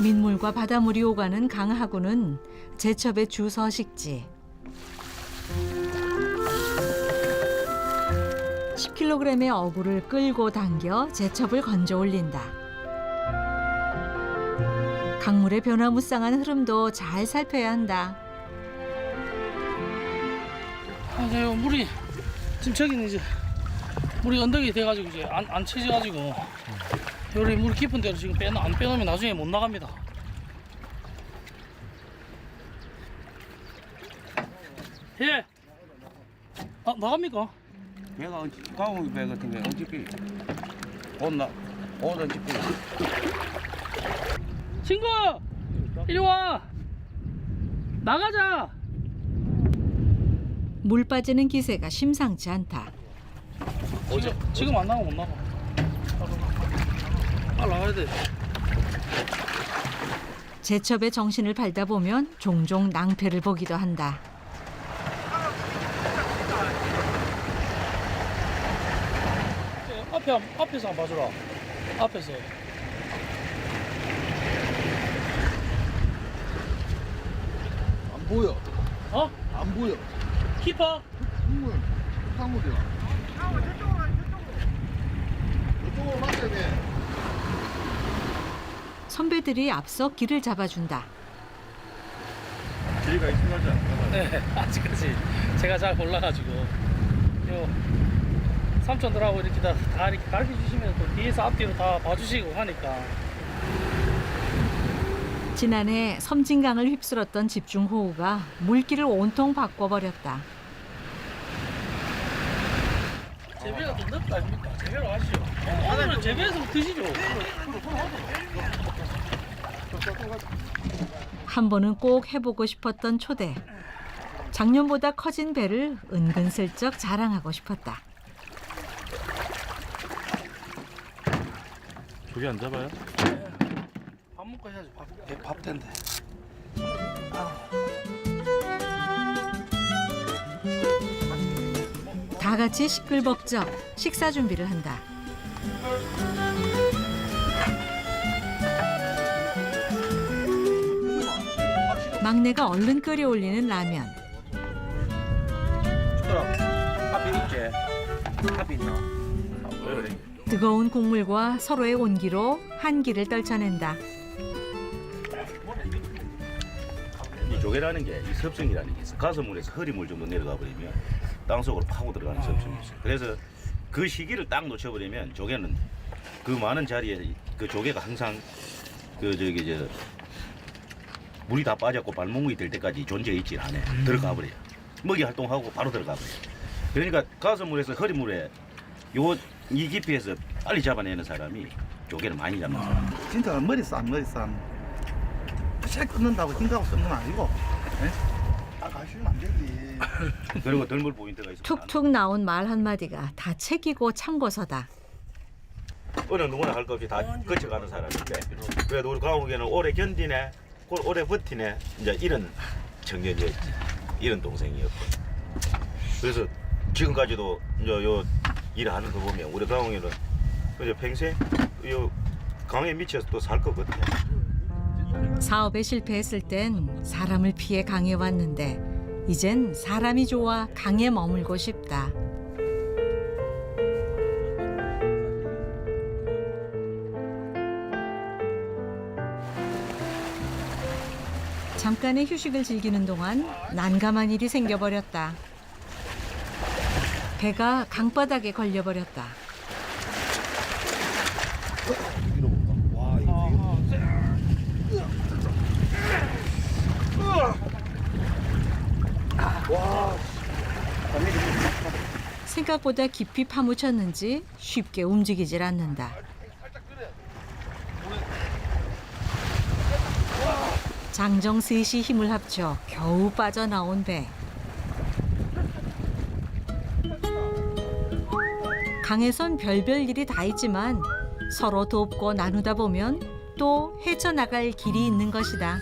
민물과 바닷물이 오가는 강하구는 제첩의 주 서식지. 10kg의 어구를 끌고 당겨 제첩을 건져 올린다. 강물의 변화무쌍한 흐름도 잘 살펴야 한다. 아, 이제 물이 지금 저기는 이제 물이 언덕이 돼가지고 이제 안, 안 쳐져가지고 요리 물 깊은 데로 지금 빼놓 안 빼놓으면 나중에 못 나갑니다. 예. 아 나갑니까? 배가 언제 가오미 배 같은 게 언제 삐 온나 온 언제 삐 친구 이리 와 나가자. 물 빠지는 기세가 심상치 않다. 어제 지금 안 나가면 못 나가. 나가야 돼. 제첩의 정신을 밟다 보면 종종 낭패를 보기도 한다. 예, 앞에 한- 앞에서 한번 봐주라. 앞에서. 안 보여. 어? 안 보여. 키퍼? 국물, 흙탕물이야. 이쪽으로 맞춰야 돼. 선배들이 앞서 길을 잡아준다. 길이가 익숙하지 않아. 네, 아직까지 제가 잘 몰라가지고 요 삼촌들하고 이렇게 다, 다 이렇게 가르쳐 주시면 또 뒤에서 앞뒤로 다 봐주시고 하니까 지난해 섬진강을 휩쓸었던 집중호우가 물길을 온통 바꿔버렸다. 재배가 좀 늦다 아닙니까? 재배로 하시죠. 어, 오늘은 재배해서 드시죠. 한 번은 꼭 해보고 싶었던 초대. 작년보다 커진 배를 은근슬쩍 자랑하고 싶었다. 조개 안 잡아요? 밥 먹고 해야지. 밥, 배- 밥 된대. 다 같이 시끌벅적 식사 준비를 한다. 막내가 얼른 끓여 올리는 라면. 뜨거운 국물과 서로의 온기로 한기를 떨쳐낸다. 이 조개라는 게 이 섭성이라는 게 있어. 가스물에서 허리물 정도 내려가 버리면 땅속으로 파고 들어가는 섭성이 있어. 그래서 그 시기를 딱 놓쳐버리면 조개는 그 많은 자리에 그 조개가 항상 그 저기 저 물이 다 빠졌고 발목이 될 때까지 존재해 있질 않아. 들어가 버려. 먹이 활동하고 바로 들어가 버려. 그러니까 가스물에서 허리물에 요 이 깊이에서 빨리 잡아내는 사람이 조개를 많이 잡는 사람. 진짜 머리 쌈 머리 쌈. 잘 끊는다고 힘가고 쓰는 건 아니고. 예? 딱 가시면 안 되지. 그리고 덜물 포인트가 있어. 툭툭 나온 말 한마디가 다 책이고 참고서다. 어느 누구나 할 것 없이 다 거쳐가는 사람인데 그래도 우리 강욱이는 오래 견디네 올- 오래 버티네. 이제 이런 청년이었지. 이런 동생이었고. 그래서 지금까지도 이제 요 일을 하는 거 보면 우리 강욱이는 이제 평생 요 강에 미쳐서 또 살 것 같아. 사업에 실패했을 땐 사람을 피해 강에 왔는데 이젠 사람이 좋아 강에 머물고 싶다. 잠깐의 휴식을 즐기는 동안 난감한 일이 생겨버렸다. 배가 강바닥에 걸려버렸다. 생각보다 깊이 파묻혔는지 쉽게 움직이질 않는다. 장정 셋이 힘을 합쳐 겨우 빠져나온 배. 강에선 별별 일이 다 있지만 서로 돕고 나누다 보면 또 헤쳐나갈 길이 있는 것이다.